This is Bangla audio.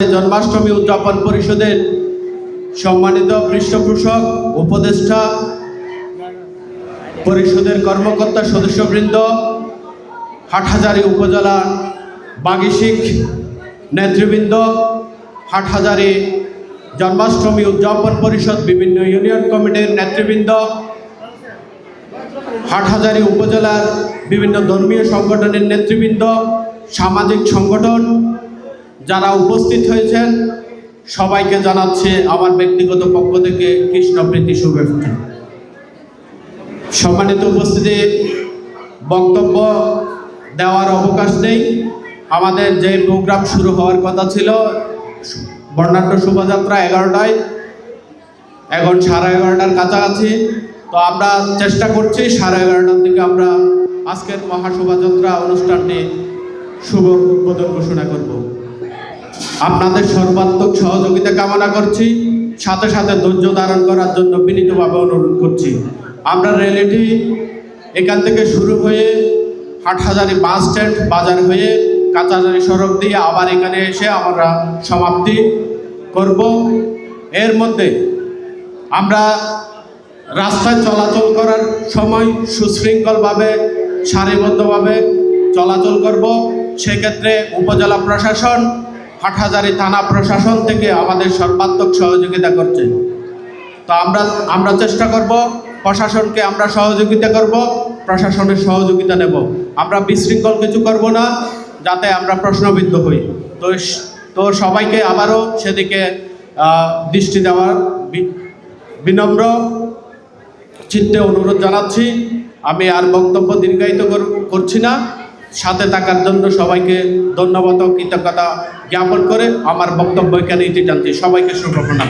জন্মাষ্টমী উদযাপন পরিষদের সম্মানিত পৃষ্ঠপোষক, উপদেষ্টা, পরিষদের কর্মকর্তা সদস্যবৃন্দ, হাটহাজারি উপজেলা বাগিশিক নেতৃবৃন্দ, হাটহাজারী জন্মাষ্টমী উদযাপন পরিষদ বিভিন্ন ইউনিয়ন কমিটির নেতৃবৃন্দ, হাটহাজারি উপজেলার বিভিন্ন ধর্মীয় সংগঠনের নেতৃবৃন্দ, সামাজিক সংগঠন যারা উপস্থিত হয়েছেন, সবাইকে জানাচ্ছে আমার ব্যক্তিগত পক্ষ থেকে কৃষ্ণপ্রীতি শুভেচ্ছা। সম্মানিত উপস্থিতি, বক্তব্য দেওয়ার অবকাশ নেই। আমাদের যে প্রোগ্রাম শুরু হওয়ার কথা ছিল, বর্ণাঢ্য শোভাযাত্রা এগারোটায়, এখন সাড়ে এগারোটার কাছাকাছি। তো আমরা চেষ্টা করছি সাড়ে এগারোটার দিকে আমরা আজকের মহাশোভাযাত্রা অনুষ্ঠানটি শুভ উদ্বোধন ঘোষণা আপনাদের সর্বাত্মক সহযোগিতা কামনা করছি। সাথে সাথে ধৈর্য ধারণ করার জন্য বিনীতভাবে অনুরোধ করছি। আমরা র্যালিটি এখান থেকে শুরু হয়ে হাটহাজারি বাস স্ট্যান্ড বাজার হয়ে কাঁচাজারি সড়ক দিয়ে আবার এখানে এসে আমরা সমাপ্তি করব। এর মধ্যে আমরা রাস্তায় চলাচল করার সময় সুশৃঙ্খলভাবে, সারিবদ্ধভাবে চলাচল করব। সেক্ষেত্রে উপজেলা প্রশাসন হাটহাজারি থানা প্রশাসন থেকে আমাদের সর্বাত্মক সহযোগিতা করছে। তো আমরা আমরা চেষ্টা করব, প্রশাসনকে আমরা সহযোগিতা করব, প্রশাসনের সহযোগিতা নেব। আমরা বিশৃঙ্খল কিছু করব না, যাতে আমরা প্রশ্নবিদ্ধ হই। তো তো সবাইকে আবারও সেদিকে দৃষ্টি দেওয়ার বিনম্র চিত্তে অনুরোধ জানাচ্ছি। আমি আর বক্তব্য দীর্ঘায়িত কর- করছি না। সাথে থাকার জন্য সবাইকে ধন্যবাদ ও কৃতজ্ঞতা জ্ঞাপন করে আমার বক্তব্য এখানে ইতি টানছি সবাইকে শুভকামনা